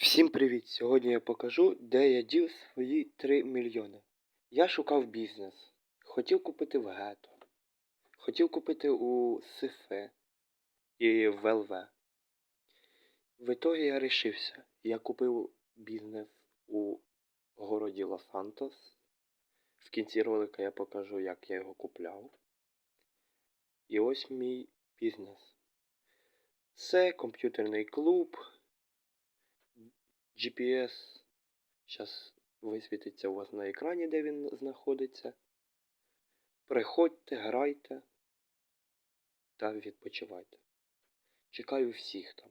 Всім привіт! Сьогодні я покажу, де я дів свої 3 мільйони. Я шукав бізнес. Хотів купити в Гето. Хотів купити у Сифе і в ЛВ. В ітогі я рішився. Я купив бізнес у городі Лос-Сантос. В кінці ролика я покажу, як я його купляв. І ось мій бізнес. Це комп'ютерний клуб. GPS зараз висвітиться у вас на екрані, де він знаходиться. Приходьте, грайте та відпочивайте. Чекаю всіх там.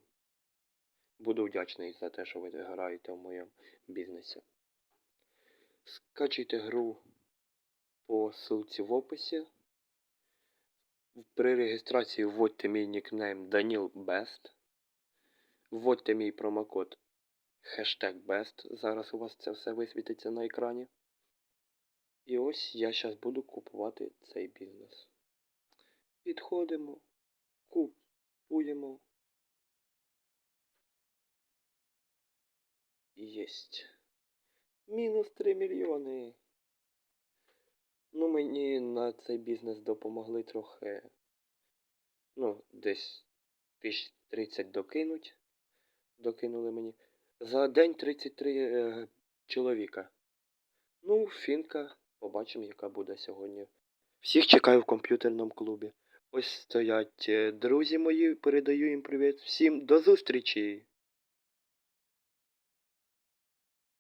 Буду вдячний за те, що ви граєте в моєму бізнесі. Скачуйте гру по ссылці в описі. При реєстрації вводьте мій нікнейм Daniel Best. Вводьте мій промокод хештег Best. Зараз у вас це все висвітиться на екрані. І ось я зараз буду купувати цей бізнес. Підходимо, купуємо. Єсть. Мінус 3 мільйони. Ну, мені на цей бізнес допомогли трохи. Ну, десь тисяч 30 докинуть. Докинули мені. За день 33 е, чоловіка. Ну, фінка. Побачимо, яка буде сьогодні. Всіх чекаю в комп'ютерному клубі. Ось стоять е, друзі мої, передаю їм привіт. Всім до зустрічі!